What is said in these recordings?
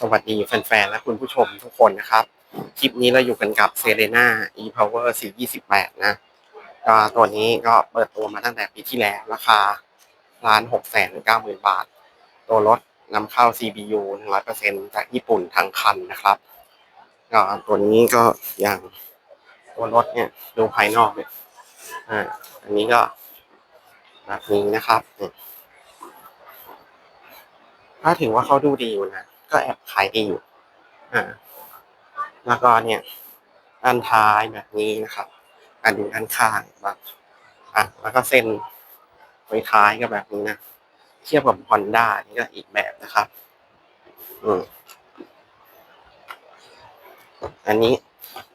สวัสดีแฟนๆ และคุณผู้ชมทุกคนนะครับ คลิปนี้เราอยู่กันกับ Serena e-power 428 นะก็ตัวนี้ก็เปิดตัวมาตั้งแต่ปีที่แล้ว ราคาล้านหกแสนเก้าหมื่นบาท ตัวรถนำเข้า CBU 100%จากญี่ปุ่นทั้งคันนะครับก็ตัวนี้ก็อย่างตัวรถเนี่ยดูภายนอกเนี่ยอ่าอันนี้ก็แบบนี้นะครับ ถ้าถือว่าเขาดูดีอยู่นะ ก็แอบขายดีอยู่อ่า แล้วก็เนี่ยด้านท้ายแบบนี้นะครับอ่าดูด้านข้างแบบอะแล้วก็เส้นไว้ท้ายก็แบบนี้นะเทียบกับ Honda นี่ก็อีกแบบนะครับ อืมอันนี้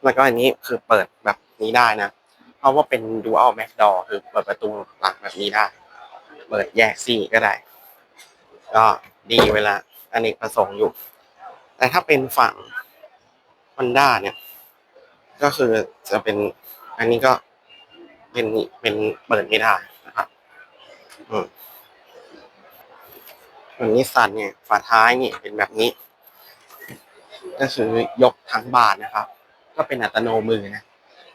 แล้วก็อันนี้คือเปิดแบบนี้ได้นะ เพราะว่าเป็น dual back door คือเปิดประตูหลังแบบนี้ได้ เปิดแยกซี่ก็ได้ ก็ดีเวลา อเนกประสงค์อยู่ แต่ถ้าเป็นฝั่ง Honda เนี่ย ก็คือจะเป็น อันนี้ก็เป็นเป็นเปิดไม่ได้นะครับอืมส่วนนิสสันเนี่ยฝาท้ายเนี่ยเป็นแบบนี้ ก็คือยกทั้งบานนะครับ ก็เป็นอัตโนมือนะ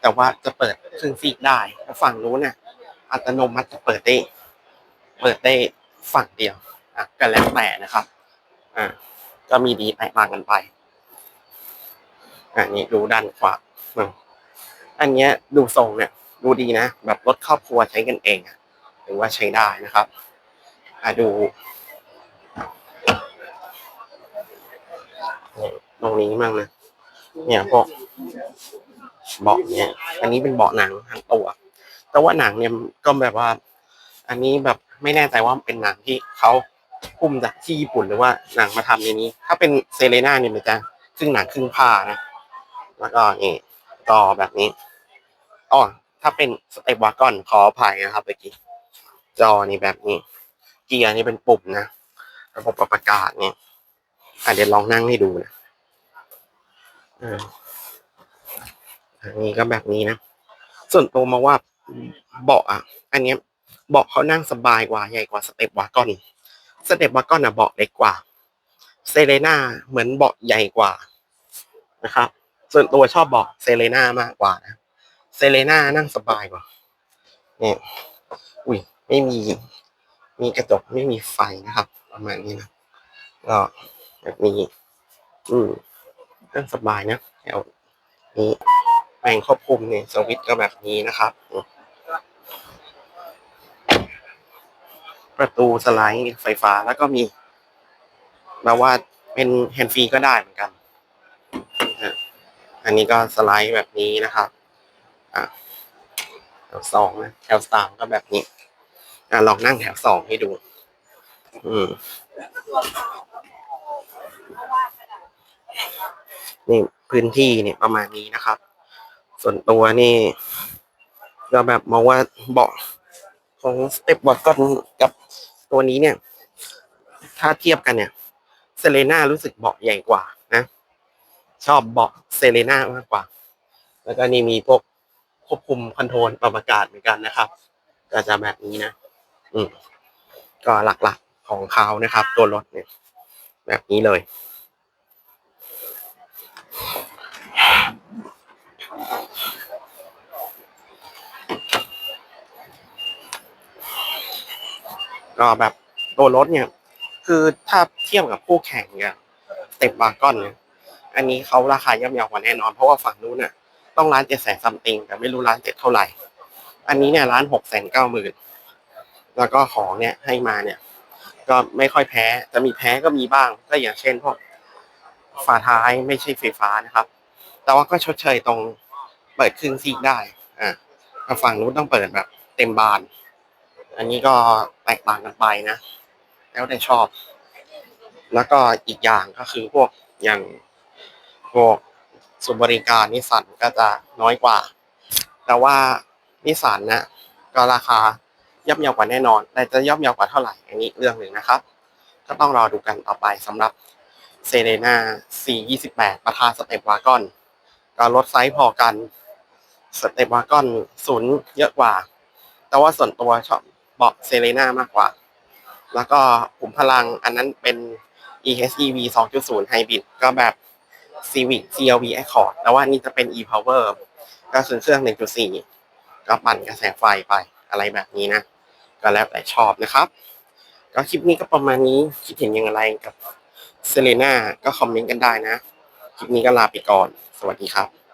แต่ว่าจะเปิดครึ่งซีกได้แต่ฝั่งนู้นเนี่ยอัตโนมัติจะเปิดได้ เปิดได้ฝั่งเดียวอะก็แล้วแต่นะครับ อ่าก็มีดีแตกต่างกันไปอันนี้ดูด้านขวาอันเนี้ยดูทรงเนี่ย ดูดีนะ แบบรถครอบครัวใช้กันเองอะถือว่าใช้ได้นะครับอะดูตรงนี้มั่งนะเนี่ยพวกเบาะเนี่ย อันนี้เป็นเบาะหนังทั้งตัว แต่ว่าหนังเนี่ยก็แบบว่า อันนี้แบบไม่แน่ใจว่าเป็นหนังที่เขา พุ่มจากที่ญี่ปุ่นหรือว่าหนังมาทำในนี้ ถ้าเป็นเซเลน่าเนี่ยมันจะครึ่งหนังครึ่งผ้านะ แล้วก็นี่ต่อแบบนี้อ๋อถ้าเป็นสเตปวากอนขออภัยนะครับเมื่อกี้จอนี่แบบนี้ เกียร์นี่เป็นปุ่มนะระบบปรับอากาศเนี่ยอะเดี๋ยวลองนั่งให้ดูนะอันนี้ก็แบบนี้นะ ส่วนตัวมาว่าเบาะอะ อันเนี้ยเบาะเขานั่งสบายกว่าใหญ่กว่าสเตปวากอน สเต็ปวากอนอะเบาะเล็กกว่าเซเลน่าเหมือนเบาะใหญ่กว่านะครับ ส่วนตัวชอบเบาะเซเลน่ามากกว่านะเซเลน่านั่งสบายกว่าเนี่ยอุ้ยไม่มี มีกระจกไม่มีไฟนะครับ ประมาณนี้นะก็แบบนี้อืมนั่งสบายนะแถวนี้แปลงควบคุมเนี่ยสวิตช์ก็แบบนี้นะครับอืม ประตูสไลด์ไฟฟ้าแล้วก็มีแบบว่าเป็นแฮนด์ฟรีก็ได้เหมือนกัน อันนี้ก็สไลด์แบบนี้นะครับอะแถวสองนะแถวสามก็แบบนี้ อะลองนั่งแถวสองให้ดู อืมนี่พื้นที่เนี่ยประมาณนี้นะครับ ส่วนตัวนี่ก็แบบมองว่าเบาะ ของสเต็ปบอร์ดก็กับตัวนี้เนี่ย ถ้าเทียบกันเนี่ยเซเลน่ารู้สึกเบาะใหญ่กว่านะ ชอบเบาะเซเลน่ามากกว่า แล้วก็นี่มีพวกควบคุมคอนโทรลปรับอากาศเหมือนกันนะครับ ก็จะแบบนี้นะ อืมก็หลักๆของเขานะครับ ตัวรถเนี่ย แบบนี้เลย แบบตัวรถเนี่ย คือถ้าเทียบกับคู่แข่งเนี่ยเต็ปบากอนเนี่ยอันนี้เขาราคาย่อมเยาวกว่าแน่นอน เพราะว่าฝั่งนู้นน่ะ ต้องร้านเจ็ดแสนซัมติงแต่ไม่รู้ร้านเจ็ดเท่าไหร่ อันนี้เนี่ยร้านหกแสนเก้าหมื่นแล้วก็ของเนี่ยให้มาเนี่ย ก็ไม่ค่อยแพ้จะมีแพ้ก็มีบ้าง ก็อย่างเช่นพวกฝาท้ายไม่ใช่ไฟฟ้านะครับ แต่ว่าก็ชดเชยตรงเปิดครึ่งซีกได้อ่าฝั่งนู้นต้องเปิดแบบ เต็มบาน อันนี้ก็แตกต่างกันไปนะ แล้วแต่ชอบ แล้วก็อีกอย่างก็คือพวกอย่างพวกสุบริการนิสสันก็จะน้อยกว่า แต่ว่านิสสันนะก็ราคาย่อมเยาวกว่าแน่นอน แต่จะย่อมเยาวกว่าเท่าไหร่อันนี้เรื่องหนึ่งนะครับ ก็ต้องรอดูกันต่อไปสำหรับเซเ e นา C28 ประธานสเตปวากอน ก็ลดไซส์พอกันสเตปวากอนศูนย์เยอะกว่า แต่ว่าส่วนตัวชอบ บาะเซเลน่ามากกว่า แล้วก็ขุมพลังอันนั้นเป็น EHEV 2.0 Hybrid ก็แบบ Civic CRV Accord แต่ว่านี่จะเป็น e-power ก็คือเครื่อง 1.4 ก็ปั่นกระแสไฟไปอะไรแบบนี้นะ ก็แล้วแต่ชอบนะครับ ก็คลิปนี้ก็ประมาณนี้คิดเห็นอย่างไรกับเซเลน่าก็คอมเมนต์กันได้นะ คลิปนี้ก็ลาไปก่อน สวัสดีครับ